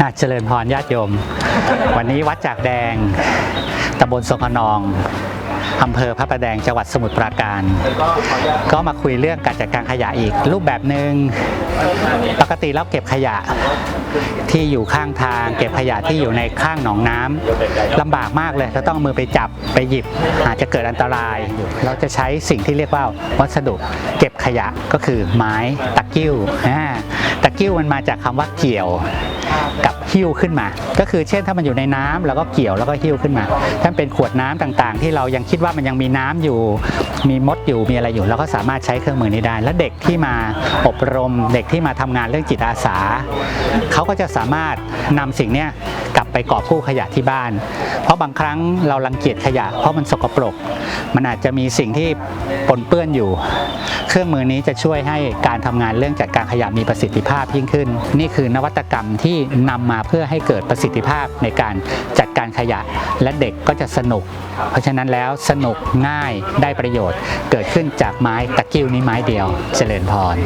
อะเจริญพรญาติโยม วันนี้วัดจากแดงตำบลสงขนองอำเภอพระประแดงจังหวัดสมุทรปราการ ก็มาคุยเรื่องการจัดการขยะอีก รูปแบบหนึ่งปกติแล้วเก็บขยะที่อยู่ข้างทาง เก็บขยะที่อยู่ในข้างหนองน้ำลำบากมากเลยเราต้องเอามือไปจับไปหยิบ อาจจะเกิดอันตราย เราจะใช้สิ่งที่เรียกว่าวัสดุเก็บขยะก็คือไม้ตะกิ้วอ่าตะกิ้วมันมาจากคำว่าเกี่ยว กับหิ้วขึ้นมา ก็คือเช่นถ้ามันอยู่ในน้ำแล้วก็เกี่ยวแล้วก็หิ้วขึ้นมา ถ้าเป็นขวดน้ำต่างๆ ที่เรายังคิดว่ามันยังมีน้ำอยู่ มีมดอยู่มีอะไรอยู่เราก็สามารถใช้เครื่องมือนี้ได้ และเด็กที่มาอบรมเด็กที่มาทำงานเรื่องจิตอาสาเขาก็จะสามารถนำสิ่งนี้ กลับไปกอบกู้ขยะที่บ้าน เพราะบางครั้งเรารังเกียจขยะ เพราะมันสกปรก มันอาจจะมีสิ่งที่ปนเปื้อนอยู่ เครื่องมือนี้จะช่วยให้การทำงานเรื่องจัดการขยะมีประสิทธิภาพยิ่งขึ้น นี่คือนวัตกรรมที่นำมาเพื่อให้เกิดประสิทธิภาพในการจัดการขยะ และเด็กก็จะสนุก เพราะฉะนั้นแล้วสนุกง่ายได้ประโยชน์ เกิดขึ้นจากไม้ตะกิ้วนี้ไม้เดียว เจริญพร